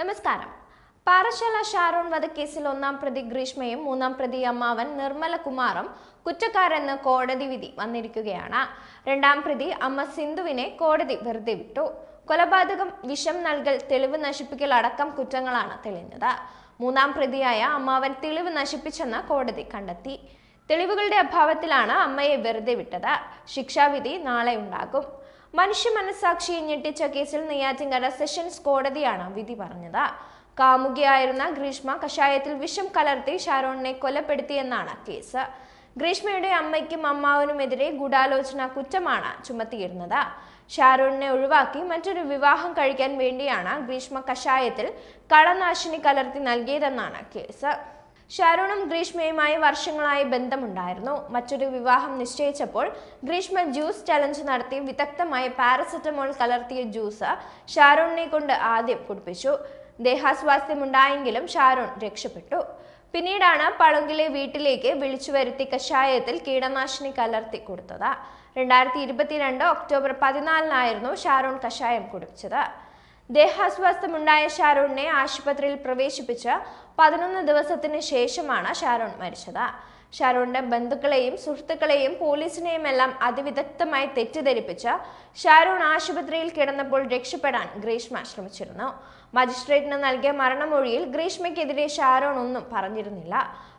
നമസ്കാരം. പാറശാല ഷാരോൺ വധക്കേസിൽ ഒന്നാം പ്രതി ഗ്രീഷ്മയും മൂന്നാം പ്രതി അമ്മാവൻ നിർമ്മല കുമാറും കുറ്റക്കാരെന്ന് കോടതി വിധി വന്നിരിക്കുകയാണ്. രണ്ടാം പ്രതി അമ്മ സിന്ധുവിനെ കോടതി വെറുതെ വിട്ടു. കൊലപാതകം വിഷം നൽകൽ തെളിവ് നശിപ്പിക്കൽ അടക്കം കുറ്റങ്ങളാണ് തെളിഞ്ഞത്. മൂന്നാം പ്രതിയായ അമ്മാവൻ തെളിവ് നശിപ്പിച്ചെന്ന് കോടതി കണ്ടെത്തി. തെളിവുകളുടെ അഭാവത്തിലാണ് അമ്മയെ വെറുതെ വിട്ടത്. ശിക്ഷാവിധി നാളെ ഉണ്ടാകും. മനുഷ്യ മനസാക്ഷിയെ ഞെട്ടിച്ച കേസിൽ നെയ്യാറ്റിങ്കര സെഷൻസ് കോടതിയാണ് വിധി പറഞ്ഞത്. കാമുകിയായിരുന്ന ഗ്രീഷ്മ കഷായത്തിൽ വിഷം കലർത്തി ഷാരോണിനെ കൊലപ്പെടുത്തിയെന്നാണ് കേസ്. ഗ്രീഷ്മയുടെ അമ്മയ്ക്കും അമ്മാവനുമെതിരെ ഗൂഢാലോചന കുറ്റമാണ് ചുമത്തിയിരുന്നത്. ഷാരൂണിനെ ഒഴിവാക്കി മറ്റൊരു വിവാഹം കഴിക്കാൻ വേണ്ടിയാണ് ഗ്രീഷ്മ കഷായത്തിൽ കളനാശിനി കലർത്തി നൽകിയതെന്നാണ് കേസ്. ഷാരൂണും ഗ്രീഷ്മയുമായി വർഷങ്ങളായി ബന്ധമുണ്ടായിരുന്നു. മറ്റൊരു വിവാഹം നിശ്ചയിച്ചപ്പോൾ ഗ്രീഷ്മ ജ്യൂസ് ചലഞ്ച് നടത്തി വിദഗ്ധമായ പാരസെറ്റമോൾ കലർത്തിയ ജ്യൂസ് ഷാരൂണിനെ കൊണ്ട് ആദ്യം കുടിപ്പിച്ചു. ദേഹാസ്വാസ്ഥ്യമുണ്ടായെങ്കിലും ഷാരൂൺ രക്ഷപ്പെട്ടു. പിന്നീടാണ് പളുങ്കിലെ വീട്ടിലേക്ക് വിളിച്ചു വരുത്തി കഷായത്തിൽ കീടനാശിനി കലർത്തി കൊടുത്തത്. രണ്ടായിരത്തി ഇരുപത്തിരണ്ട് ഒക്ടോബർ പതിനാലിനായിരുന്നു ഷാരൂൺ കഷായം കുടിച്ചത് ദേഹാസ്വാസ്ഥ്യമുണ്ടായ ഷാരൂണിനെ ആശുപത്രിയിൽ പ്രവേശിപ്പിച്ച് പതിനൊന്ന് ദിവസത്തിന് ശേഷമാണ് ഷാരോൺ മരിച്ചത്. ഷാരോണിന്റെ ബന്ധുക്കളെയും സുഹൃത്തുക്കളെയും പോലീസിനെയും എല്ലാം അതിവിദഗ്ധമായി തെറ്റിദ്ധരിപ്പിച്ച് ഷാരോൺ ആശുപത്രിയിൽ കിടന്നപ്പോൾ രക്ഷപ്പെടാൻ ഗ്രീഷ്മ ശ്രമിച്ചിരുന്നു. മജിസ്ട്രേറ്റിന് നൽകിയ മരണമൊഴിയിൽ ഗ്രീഷ്മയ്ക്കെതിരെ ഷാരോൺ ഒന്നും പറഞ്ഞിരുന്നില്ല.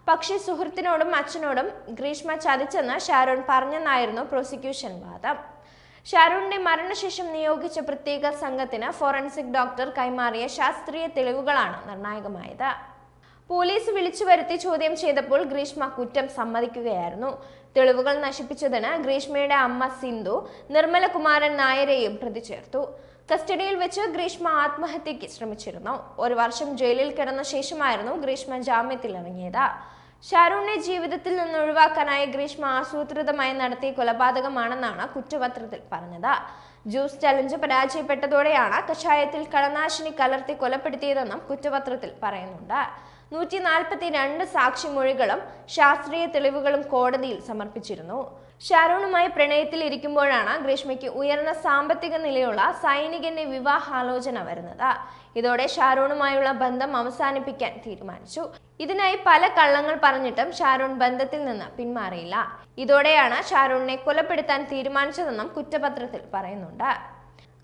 പക്ഷേ സുഹൃത്തിനോടും അച്ഛനോടും ഗ്രീഷ്മ ചതിച്ചെന്ന് ഷാരോൺ പറഞ്ഞെന്നായിരുന്നു പ്രോസിക്യൂഷൻ വാദം. ഷാരൂണിന്റെ മരണശേഷം നിയോഗിച്ച പ്രത്യേക സംഘത്തിന് ഫോറൻസിക് ഡോക്ടർ കൈമാറിയ ശാസ്ത്രീയ തെളിവുകളാണ് നിർണായകമായത്. പോലീസ് വിളിച്ചു വരുത്തി ചോദ്യം ചെയ്തപ്പോൾ ഗ്രീഷ്മ കുറ്റം സമ്മതിക്കുകയായിരുന്നു. തെളിവുകൾ നശിപ്പിച്ചതിന് ഗ്രീഷ്മയുടെ അമ്മ സിന്ധു നിർമ്മലകുമാരൻ നായരെയും പ്രതി ചേർത്തു കസ്റ്റഡിയിൽ വെച്ച് ഗ്രീഷ്മ ആത്മഹത്യയ്ക്ക് ശ്രമിച്ചിരുന്നു. ഒരു വർഷം ജയിലിൽ കിടന്ന ശേഷമായിരുന്നു ഗ്രീഷ്മ ജാമ്യത്തിൽ ഇറങ്ങിയത് ഷാരൂണിനെ ജീവിതത്തിൽ നിന്ന് ഒഴിവാക്കാനായി ഗ്രീഷ്മ ആസൂത്രിതമായി നടത്തിയ കൊലപാതകമാണെന്നാണ് കുറ്റപത്രത്തിൽ പറഞ്ഞത്. ജ്യൂസ് ചലഞ്ച് പരാജയപ്പെട്ടതോടെയാണ് കഷായത്തിൽ കടനാശിനി കലർത്തി കൊലപ്പെടുത്തിയതെന്നും കുറ്റപത്രത്തിൽ പറയുന്നുണ്ട്. നൂറ്റി നാൽപ്പത്തി രണ്ട് സാക്ഷിമൊഴികളും ശാസ്ത്രീയ തെളിവുകളും കോടതിയിൽ സമർപ്പിച്ചിരുന്നു. ഷാരൂണുമായി പ്രണയത്തിൽ ഇരിക്കുമ്പോഴാണ് ഗ്രീഷ്മയ്ക്ക് ഉയർന്ന സാമ്പത്തിക നിലയുള്ള സൈനികന്റെ വിവാഹാലോചന വരുന്നത്. ഇതോടെ ഷാരൂണുമായുള്ള ബന്ധം അവസാനിപ്പിക്കാൻ തീരുമാനിച്ചു. ഇതിനായി പല കള്ളങ്ങൾ പറഞ്ഞിട്ടും ഷാരൂൺ ബന്ധത്തിൽ നിന്ന് പിന്മാറിയില്ല. ഇതോടെയാണ് ഷാരൂണിനെ കൊലപ്പെടുത്താൻ തീരുമാനിച്ചതെന്നും കുറ്റപത്രത്തിൽ പറയുന്നുണ്ട്.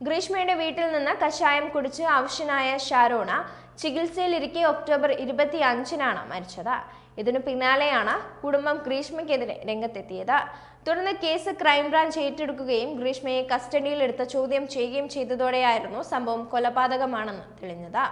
ഗ്രീഷ്മയുടെ വീട്ടിൽ നിന്ന് കഷായം കുടിച്ച് ആവശ്യനായ ഷാരോണ ചികിത്സയിലിരിക്കെ ഒക്ടോബർ ഇരുപത്തി അഞ്ചിനാണ് മരിച്ചത്. ഇതിനു പിന്നാലെയാണ് കുടുംബം ഗ്രീഷ്മയ്ക്കെതിരെ രംഗത്തെത്തിയത്. തുടർന്ന് കേസ് ക്രൈംബ്രാഞ്ച് ഏറ്റെടുക്കുകയും ഗ്രീഷ്മയെ കസ്റ്റഡിയിലെടുത്ത് ചോദ്യം ചെയ്യുകയും ചെയ്തതോടെയായിരുന്നു സംഭവം കൊലപാതകമാണെന്ന് തെളിഞ്ഞത്.